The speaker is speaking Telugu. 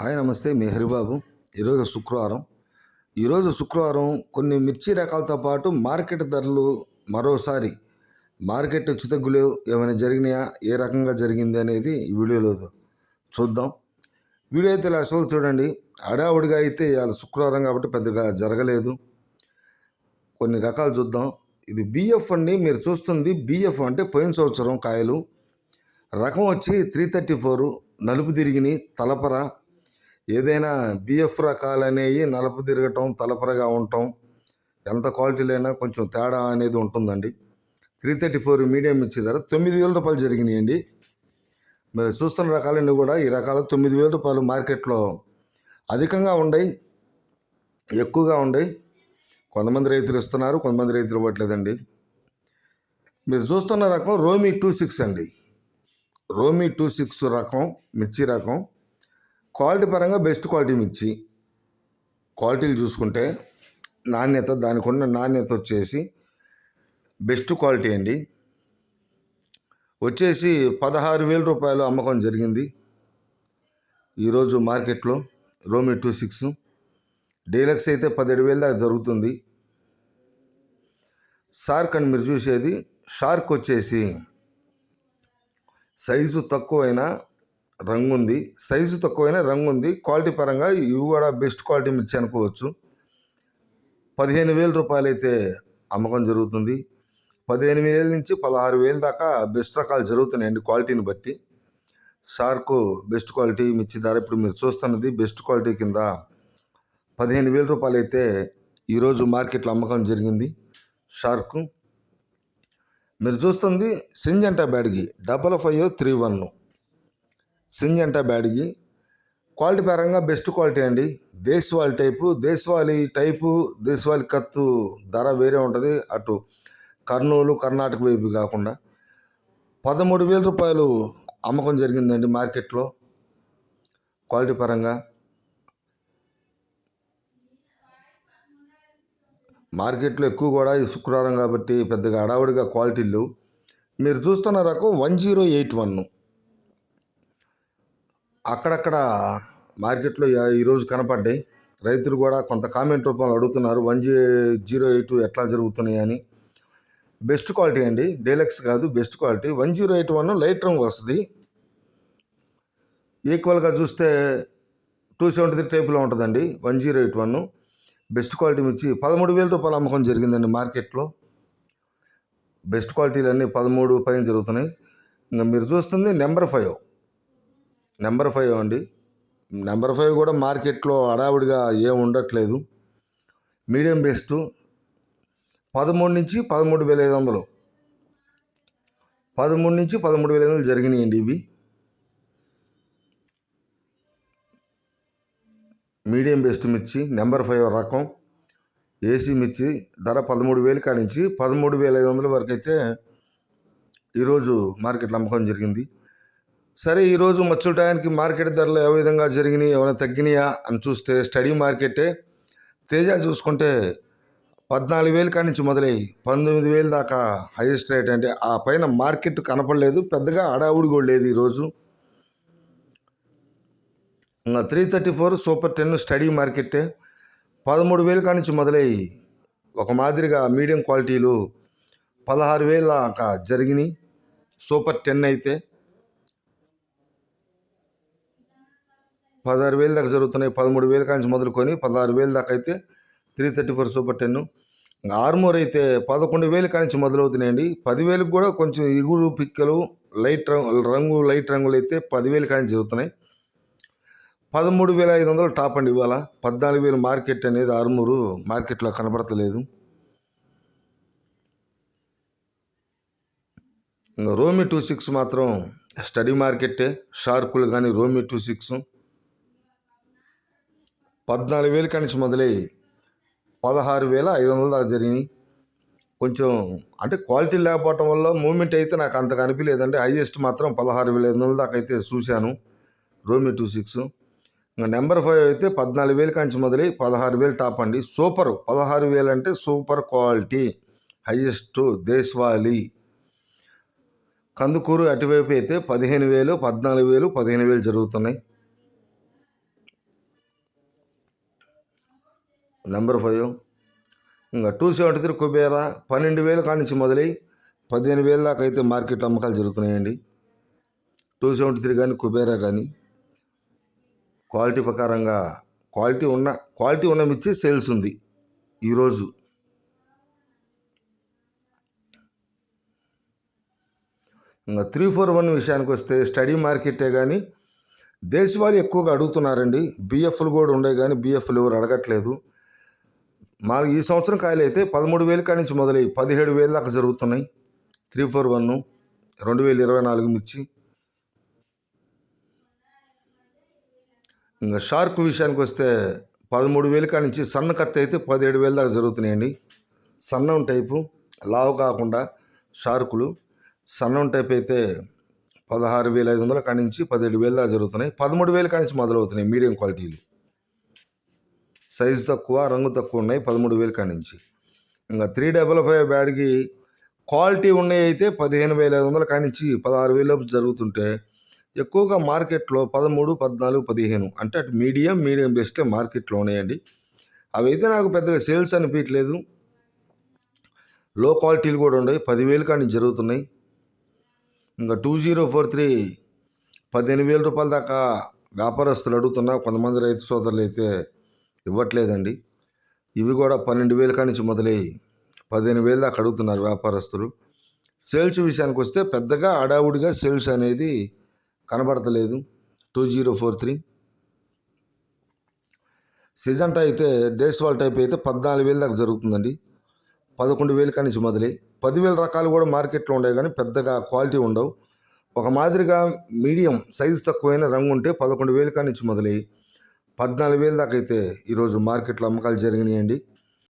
హాయ్ నమస్తే మీ హరిబాబు. ఈరోజు శుక్రవారం. ఈరోజు శుక్రవారం కొన్ని మిర్చి రకాలతో పాటు మార్కెట్ ధరలు మరోసారి మార్కెట్ హెచ్చుతగ్గులు ఏమైనా జరిగినాయా? ఏ రకంగా జరిగింది అనేది ఈ వీడియోలో చూద్దాం. వీడియో అయితే లాస్ట్ వరకు చూడండి. అడావుడిగా అయితే ఇవాళ శుక్రవారం కాబట్టి పెద్దగా జరగలేదు. కొన్ని రకాలు చూద్దాం. ఇది బిఎఫ్ అండి. మీరు చూస్తుంది బిఎఫ్ అంటే పోయిన సంవత్సరం కాయలు. రకం వచ్చి త్రీ థర్టీ ఫోర్ నలుపు తిరిగిని తలపర ఏదైనా బిఎఫ్ రకాలు అనేవి నలుపు తిరగటం తలపరగా ఉండటం ఎంత క్వాలిటీలైనా కొంచెం తేడా అనేది ఉంటుందండి. త్రీ థర్టీ ఫోర్ మీడియం ఇచ్చే ధర తొమ్మిది వేల రూపాయలు జరిగినాయండి. మీరు చూస్తున్న రకాలన్నీ కూడా ఈ రకాల తొమ్మిది వేల రూపాయలు మార్కెట్లో అధికంగా ఉండయి ఎక్కువగా ఉండయి. కొంతమంది రైతులు ఇస్తున్నారు కొంతమంది రైతులు ఇవ్వట్లేదండి. మీరు చూస్తున్న రకం రోమీ టూ సిక్స్ అండి. రోమీ టూ సిక్స్ రకం మిర్చి రకం క్వాలిటీ పరంగా బెస్ట్ క్వాలిటీ మిర్చి. క్వాలిటీలు చూసుకుంటే నాణ్యత దానికి ఉన్న నాణ్యత వచ్చేసి బెస్ట్ క్వాలిటీ అండి. వచ్చేసి పదహారు వేల రూపాయలు అమ్మకం జరిగింది. ఈరోజు మార్కెట్లో రోమి టూ సిక్స్ డీలక్స్ అయితే పదిహేడు వేల దాకా జరుగుతుంది. షార్క్ అని మీరు చూసేది షార్క్ వచ్చేసి సైజు తక్కువైనా రంగు ఉంది సైజు తక్కువైనా రంగు ఉంది క్వాలిటీ పరంగా ఇవి కూడా బెస్ట్ క్వాలిటీ మిర్చి అనుకోవచ్చు పదిహేను వేల రూపాయలు అయితే అమ్మకం జరుగుతుంది. పదిహేను వేల నుంచి పదహారు వేల దాకా బెస్ట్ రకాలు జరుగుతున్నాయండి క్వాలిటీని బట్టి. షార్క్ బెస్ట్ క్వాలిటీ మిర్చి ధర ఇప్పుడు మీరు చూస్తున్నది బెస్ట్ క్వాలిటీ కింద పదిహేను వేల రూపాయలు అయితే ఈరోజు మార్కెట్లో అమ్మకం జరిగింది. షార్క్. మీరు చూస్తుంది Syngenta Byadgi double five three one Syngenta Byadgi quality పరంగా బెస్ట్ క్వాలిటీ అండి. దేశవాళి టైపు దేశవాళి టైపు దేశవాళి కత్తు ధర వేరే ఉంటుంది. అటు కర్నూలు కర్ణాటక వైపు కాకుండా. పదమూడు వేల రూపాయలు అమ్మకం జరిగిందండి మార్కెట్లో. క్వాలిటీ పరంగా. మార్కెట్లో ఎక్కువ కూడా ఈ శుక్రవారం కాబట్టి పెద్దగా హడావుడిగా క్వాలిటీలు. మీరు చూస్తున్న రకం వన్ జీరో ఎయిట్ వన్ అక్కడక్కడ మార్కెట్లో ఈరోజు కనపడ్డాయి. రైతులు కూడా కొంత కామెంట్ రూపంలో అడుగుతున్నారు వన్ జీ జీరో ఎయిట్ ఎట్లా జరుగుతున్నాయి అని. బెస్ట్ క్వాలిటీ అండి డీలక్స్ కాదు best quality. One zero eight one light రంగు వస్తుంది. ఈక్వల్గా చూస్తే టూ సెవెంటీ త్రీ టైప్లో ఉంటుందండి one zero eight one. Best quality మిర్చి పదమూడు వేల రూపాయలు అమ్మకం జరిగిందండి మార్కెట్లో. బెస్ట్ క్వాలిటీలు అన్నీ పదమూడు పైన జరుగుతున్నాయి. ఇంకా మీరు చూస్తుంది నెంబర్ ఫైవ్. నెంబర్ ఫైవ్ అండి. నెంబర్ ఫైవ్ కూడా మార్కెట్లో హడావుడిగా ఏం ఉండట్లేదు. మీడియం బెస్ట్ పదమూడు నుంచి పదమూడు వేల ఐదు వందలు. పదమూడు నుంచి పదమూడు వేల ఐదు వందలు జరిగినాయండి ఇవి. మీడియం బెస్ట్ మిర్చి నెంబర్ ఫైవ్ రకం ఏసీ మిర్చి ధర పదమూడు వేలు కాడి నుంచి పదమూడు వేల ఐదు వందల వరకు అయితే ఈరోజు మార్కెట్లో అమ్మకం జరిగింది. సరే ఈరోజు మచ్చల టయానికి మార్కెట్ ధరలు ఏ విధంగా జరిగినాయి ఏమైనా తగ్గినాయా అని చూస్తే స్టడీ మార్కెటే. తేజ చూసుకుంటే పద్నాలుగు వేలు కాడి నుంచి మొదలై పంతొమ్మిది వేలు దాకా హైయెస్ట్ రేట్ అంటే ఆ పైన మార్కెట్ కనపడలేదు పెద్దగా అడావుడి కూడా లేదు ఈరోజు ఇంకా three thirty four super ten steady మార్కెటే. పదమూడు వేల కాడి నుంచి మొదలై ఒక మాదిరిగా మీడియం క్వాలిటీలు పదహారు వేల దాకా జరిగినాయి. సూపర్ టెన్ అయితే పదహారు వేలు దాకా జరుగుతున్నాయి. పదమూడు వేల కాంచి మొదలుకొని పదహారు వేలు దాకా అయితే three thirty four super ten. Armoor అయితే పదకొండు వేల కాంచి మొదలవుతున్నాయండి. పదివేలకు కూడా కొంచెం ఇగురు పిక్కలు లైట్ రంగు రంగు లైట్ రంగులు అయితే పదివేలు కాంచి జరుగుతున్నాయి. పదమూడు వేల ఐదు వందలు టాప్ అండి ఇవాళ. పద్నాలుగు వేలు మార్కెట్ అనేది ఆర్మూరు మార్కెట్లో కనబడతలేదు. ఇంకా రోమి టూ సిక్స్ మాత్రం స్టడీ మార్కెట్టే. షార్కులు కానీ రోమి టూ సిక్స్. పద్నాలుగు వేల కాడి నుంచి మొదలై పదహారు వేల ఐదు వందల దాకా జరిగినాయి. కొంచెం అంటే క్వాలిటీ లేకపోవటం వల్ల మూమెంట్ అయితే నాకు అంతగా అనిపించలేదండి హైయెస్ట్ మాత్రం పదహారు వేల ఐదు వందల దాకా అయితే చూశాను. Romi two six. ఇంకా నెంబర్ ఫైవ్ అయితే పద్నాలుగు వేల నుంచి మొదలై పదహారు వేలు టాప్ అండి. సూపర్. పదహారు వేలు అంటే సూపర్ క్వాలిటీ. హైయెస్ట్ దేశవాళీ. కందుకూరు అటువైపు అయితే పదిహేను వేలు పద్నాలుగు వేలు పదిహేను వేలు జరుగుతున్నాయి. Number five. ఇంకా టూ సెవెంటీ త్రీ కుబేరా పన్నెండు వేలు కానించి మొదలై పదిహేను వేల దాకా అయితే మార్కెట్ అమ్మకాలు జరుగుతున్నాయండి. టూ సెవెంటీ త్రీ కానీ కుబేరా కానీ క్వాలిటీ ప్రకారంగా క్వాలిటీ ఉన్న క్వాలిటీ ఉన్న మిర్చి సేల్స్ ఉంది ఈరోజు. ఇంకా త్రీ ఫోర్ వన్ విషయానికి వస్తే స్టడీ మార్కెటే కానీ దేశవాళీ ఎక్కువగా అడుగుతున్నారండి. బిఎఫ్లు కూడా ఉండే కానీ బిఎఫ్లు ఎవరు అడగట్లేదు. మాకు ఈ సంవత్సరం కాయలు అయితే పదమూడు వేల కాడి నుంచి మొదలై పదిహేడు వేలు దాకా జరుగుతున్నాయి. త్రీ ఫోర్ వన్ రెండు వేల ఇరవై నాలుగు మిర్చి. ఇంకా షార్క్ విషయానికి వస్తే పదమూడు వేల కాడి నుంచి సన్న కత్తి అయితే పదిహేడు వేలు దాకా జరుగుతున్నాయండి. సన్నం టైపు లావు కాకుండా షార్కులు. సన్నం టైప్ అయితే పదహారు వేల ఐదు వందల కాడి నుంచి పదిహేడు వేల దాకా జరుగుతున్నాయి. పదమూడు వేల కాడి నుంచి మొదలవుతున్నాయి మీడియం క్వాలిటీలు. సైజు తక్కువ రంగు తక్కువ ఉన్నాయి పదమూడు వేల కానించి ఇంకా three double five Byadgi quality ఉన్నాయి అయితే పదిహేను వేల ఐదు వందల కానించి పదహారు వేల జరుగుతుంటే ఎక్కువగా మార్కెట్లో పదమూడు పద్నాలుగు పదిహేను అంటే అటు మీడియం మీడియం బెస్ట్లే మార్కెట్లో ఉన్నాయండి. అవి అయితే నాకు పెద్దగా సేల్స్ అనిపించలేదు లో క్వాలిటీలు కూడా ఉన్నాయి పదివేలు కానీ జరుగుతున్నాయి. ఇంకా టూ జీరో ఫోర్ త్రీ పదిహేను వేల రూపాయల దాకా వ్యాపారస్తులు అడుగుతున్నా కొంతమంది రైతు సోదరులు అయితే ఇవ్వట్లేదండి. ఇవి కూడా పన్నెండు వేల కానించి మొదలయ్యి మొదలై పదిహేను వేలు దాకా అడుగుతున్నారు వ్యాపారస్తులు. సేల్స్ విషయానికి వస్తే పెద్దగా అడావుడిగా సేల్స్ అనేది కనబడతలేదు. Two zero four three. Syngenta అయితే దేశవాల్ టైప్ అయితే పద్నాలుగు వేలు దాకా జరుగుతుందండి. పదకొండు వేలు కానించి మొదలై పదివేల రకాలు కూడా మార్కెట్లో ఉండే కానీ పెద్దగా క్వాలిటీ ఉండవు. ఒక మాదిరిగా మీడియం సైజు తక్కువైన రంగు ఉంటే పదకొండు వేలు కానించి మొదలై పద్నాలుగు వేలు దాకా అయితే ఈరోజు మార్కెట్లో అమ్మకాలు జరిగినాయండి.